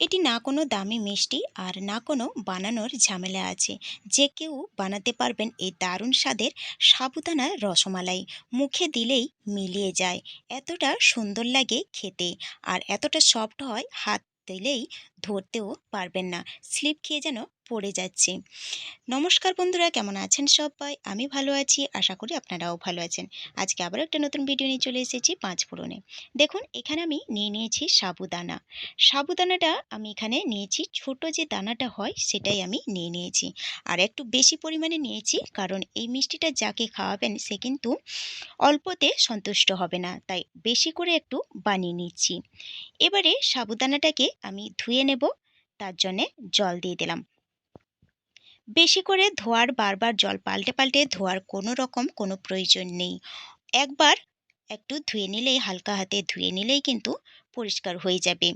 এটি না কোনো দামি মিষ্টি আর না কোনো বানানোর ঝামেলা আছে। যে কেউ বানাতে পারবেন এই দারুণ স্বাদের সাবুদানার রসমালাই। মুখে দিলেই মিলিয়ে যায়। এতটা সুন্দর লাগে খেতে। আর এতটা সফট হয়, হাত দিলেই ধরতেও পারবেন না। স্লিপ খেয়ে যেন পড়ে যাচ্ছে। নমস্কার বন্ধুরা, কেমন আছেন সবাই? আমি ভালো আছি, আশা করি আপনারাও ভালো আছেন। আজকে আবার একটা নতুন ভিডিও নিয়ে চলে এসেছি পাঁচ ফোড়নে। দেখুন, এখানে আমি নিয়ে নিয়েছি সাবুদানা। সাবুদানাটা আমি এখানে নিয়েছি। ছোট যে দানাটা হয়, সেটাই আমি নিয়ে নিয়েছি। আর একটু বেশি পরিমাণে নিয়েছি, কারণ এই মিষ্টিটা যাকে খাওয়াবেন, সে কিন্তু অল্পতে সন্তুষ্ট হবে না। তাই বেশি করে একটু বানিয়ে নিচ্ছি। এবারে সাবুদানাটাকে আমি ধুয়ে নেব। তার জন্যে জল দিয়ে দিলাম। বেশি করে ধোয়ার, বারবার জল পাল্টে পাল্টে ধোয়ার কোনো রকম কোনো প্রয়োজন নেই। একবার একটু ধুয়ে নিলেই, হালকা হাতে ধুয়ে নিলেই কিন্তু পরিষ্কার হয়ে যাবে।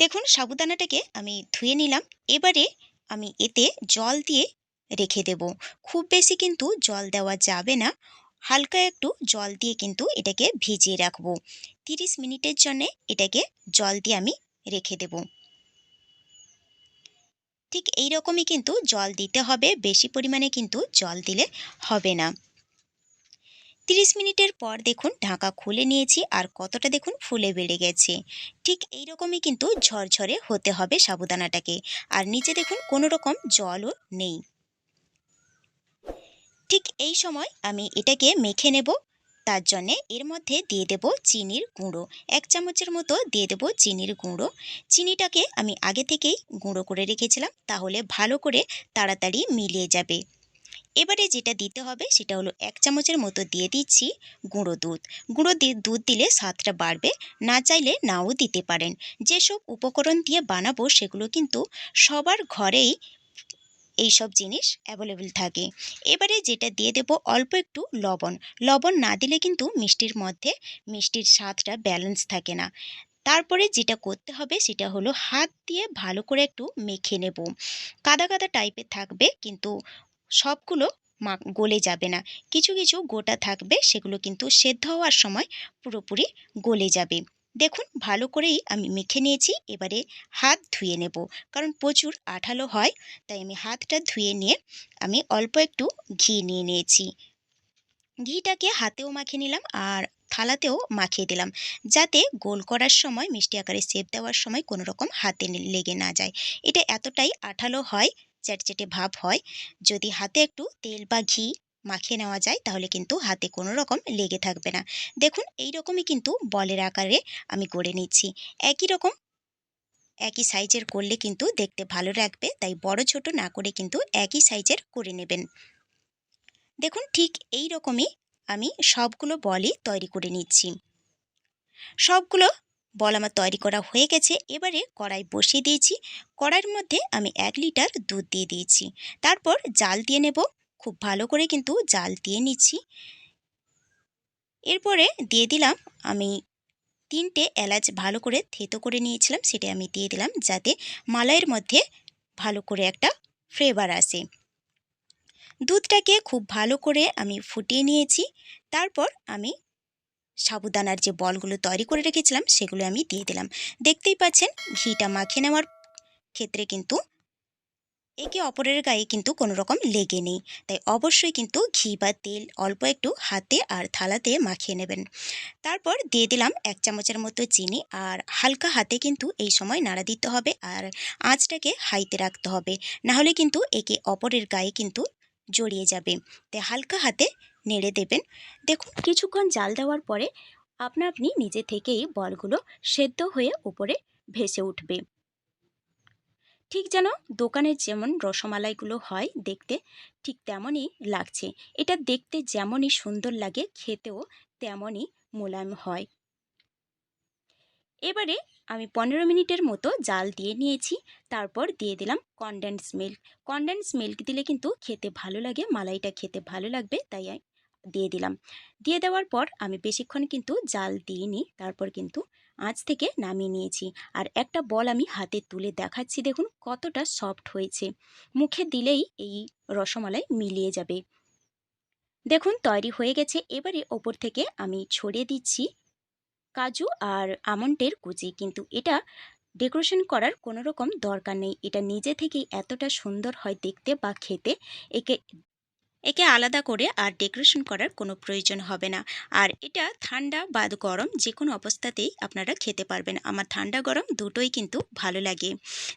দেখুন, সাবুদানাটাকে আমি ধুয়ে নিলাম। এবারে আমি এতে জল দিয়ে রেখে দেব। খুব বেশি কিন্তু জল দেওয়া যাবে না। হালকা একটু জল দিয়ে কিন্তু এটাকে ভিজিয়ে রাখব। তিরিশ মিনিটের জন্যে এটাকে জল দিয়ে আমি রেখে দেব। ঠিক এই রকমই কিন্তু জল দিতে হবে, বেশি পরিমাণে কিন্তু জল দিলে হবে না। তিরিশ মিনিটের পর দেখুন ঢাকা খুলে নিয়েছি আর কতটা দেখুন ফুলে বেড়ে গেছে। ঠিক এই রকমই কিন্তু ঝরঝরে হতে হবে সাবুদানাটাকে। আর নিচে দেখুন কোনো রকম জলও নেই। ঠিক এই সময় আমি এটাকে মেখে নেব। তার জন্যে এর মধ্যে দিয়ে দেব চিনির গুঁড়ো। এক চামচের মতো দিয়ে দেব চিনির গুঁড়ো। চিনিটাকে আমি আগে থেকেই গুঁড়ো করে রেখেছিলাম। তাহলে ভালো করে তাড়াতাড়ি মিলিয়ে যাবে। এবারে যেটা দিতে হবে সেটা হলো এক চামচের মতো দিয়ে দিচ্ছি গুঁড়ো দুধ। গুঁড়ো দুধ দিলে স্বাদটা বাড়বে। না চাইলে নাও দিতে পারেন। যেসব উপকরণ দিয়ে বানাবো সেগুলো কিন্তু সবার ঘরেই এই সব জিনিস অ্যাভেলেবেল থাকে। এবারে যেটা দিয়ে দেব অল্প একটু লবণ। লবণ না দিলে কিন্তু মিষ্টির মধ্যে মিষ্টির স্বাদটা ব্যালেন্স থাকে না। তারপরে যেটা করতে হবে সেটা হলো হাত দিয়ে ভালো করে একটু মেখে নেব। কাদা কাদা টাইপের থাকবে কিন্তু সবগুলো মা গলে যাবে না। কিছু কিছু গোটা থাকবে সেগুলো কিন্তু সেদ্ধ হওয়ার সময় পুরোপুরি গলে যাবে। দেখুন, ভালো করেই আমি মেখে নিয়েছি। এবারে হাত ধুয়ে নেব, কারণ প্রচুর আঠালো হয়, তাই আমি হাতটা ধুয়ে নিয়ে আমি অল্প একটু ঘি নিয়ে নিয়েছি। ঘিটাকে হাতেও মাখিয়ে নিলাম আর থালাতেও মাখিয়ে দিলাম, যাতে গোল করার সময়, মিষ্টি আকারে সেপ দেওয়ার সময় কোনো রকম হাতে লেগে না যায়। এটা এতটাই আঠালো হয় চ্যাটচেটে ভাব হয়, যদি হাতে একটু তেল বা ঘি মাখিয়ে নেওয়া যায়, তাহলে কিন্তু হাতে কোনো রকম লেগে থাকবে না। দেখুন এই রকমই কিন্তু বলের আকারে আমি করে নিচ্ছি। একই রকম, একই সাইজের করলে কিন্তু দেখতে ভালো লাগবে, তাই বড় ছোট না করে কিন্তু একই সাইজের করে নেবেন। দেখুন, ঠিক এই রকমই আমি সবগুলো বলই তৈরি করে নিচ্ছি। সবগুলো বল আমার তৈরি করা হয়ে গেছে, এবারে কড়াই বসিয়ে দিয়েছি। কড়াইয়ের মধ্যে আমি এক লিটার দুধ দিয়ে দিয়েছি। তারপর জাল দিয়ে নেব। খুব ভালো করে কিন্তু জাল দিয়ে নিচ্ছি। এরপরে দিয়ে দিলাম, আমি তিনটে এলাচ ভালো করে থেতো করে নিয়েছিলাম, সেটা আমি দিয়ে দিলাম যাতে মালাইয়ের মধ্যে ভালো করে একটা ফ্লেভার আসে। দুধটাকে খুব ভালো করে আমি ফুটিয়ে নিয়েছি, তারপর আমি সাবুদানার যে বলগুলো তৈরি করে রেখেছিলাম, সেগুলো আমি দিয়ে দিলাম। দেখতেই পাচ্ছেন, ঘিটা মাখিয়ে নেওয়ার ক্ষেত্রে কিন্তু একে অপরের গায়ে কিন্তু কোনো রকম লেগে নেই। তাই অবশ্যই কিন্তু ঘি বা তেল অল্প একটু হাতে আর থালাতে মাখিয়ে নেবেন। তারপর দিয়ে দিলাম এক চামচের মতো চিনি আর হালকা হাতে কিন্তু এই সময় নাড়া দিতে হবে আর আঁচটাকে হাইতে রাখতে হবে। নাহলে কিন্তু একে অপরের গায়ে কিন্তু জড়িয়ে যাবে। তাই হালকা হাতে নেড়ে দেবেন। দেখুন, কিছুক্ষণ জাল দেওয়ার পরে আপনা আপনি নিজে থেকেই বলগুলো সেদ্ধ হয়ে উপরে ভেসে উঠবে। ঠিক যেন দোকানের যেমন রসমালাইগুলো হয় দেখতে, ঠিক তেমনই লাগছে। এটা দেখতে যেমনই সুন্দর লাগে, খেতেও তেমনই মোলায়েম হয়। এবারে আমি পনেরো মিনিটের মতো জাল দিয়ে নিয়েছি, তারপর দিয়ে দিলাম কনডেন্স মিল্ক কনডেন্স মিল্ক দিলে কিন্তু খেতে ভালো লাগে, মালাইটা খেতে ভালো লাগবে, তাই দিয়ে দিলাম। দিয়ে দেওয়ার পর আমি বেশিক্ষণ কিন্তু জাল দিইনি, তারপর কিন্তু আঁচ থেকে নামিয়ে নিয়েছি। আর একটা বল আমি হাতে তুলে দেখাচ্ছি, দেখুন কতটা সফট হয়েছে। মুখে দিলেই এই রসমালাই মিলিয়ে যাবে। দেখুন তৈরি হয়ে গেছে। এবারে ওপর থেকে আমি ছড়িয়ে দিচ্ছি কাজু আর আমন্ডের কুচি। কিন্তু এটা ডেকোরেশন করার কোনো রকম দরকার নেই। এটা নিজে থেকেই এতটা সুন্দর হয় দেখতে বা খেতে। একে একে আলাদা করে আর ডেকোরেশন করার কোনো প্রয়োজন হবে না। আর এটা ঠান্ডা বা গরম যে কোনো অবস্থাতেই আপনারা খেতে পারবেন। আমার ঠান্ডা গরম দুটোই কিন্তু ভালো লাগে।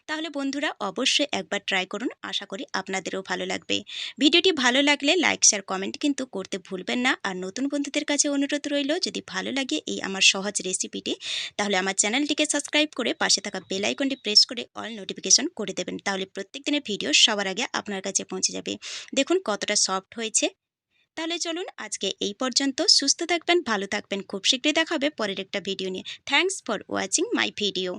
তাহলে বন্ধুরা অবশ্যই একবার ট্রাই করুন, আশা করি আপনাদেরও ভালো লাগবে। ভিডিওটি ভালো লাগলে লাইক শেয়ার কমেন্ট কিন্তু করতে ভুলবেন না। আর নতুন বন্ধুদের কাছে অনুরোধ রইল, যদি ভালো লাগে এই আমার সহজ রেসিপিটি তাহলে আমার চ্যানেলটিকে সাবস্ক্রাইব করে পাশে থাকা বেল আইকনটি প্রেস করে অল নোটিফিকেশন করে দেবেন। তাহলে প্রত্যেক দিনের ভিডিও সবার আগে আপনার কাছে পৌঁছে যাবে। দেখুন কতটা সফট হয়েছে। তাহলে চলুন আজকে এই পর্যন্ত। সুস্থ থাকবেন, ভালো থাকবেন। খুব শীঘ্রই দেখা হবে পরের একটা ভিডিও নিয়ে। Thanks for watching my video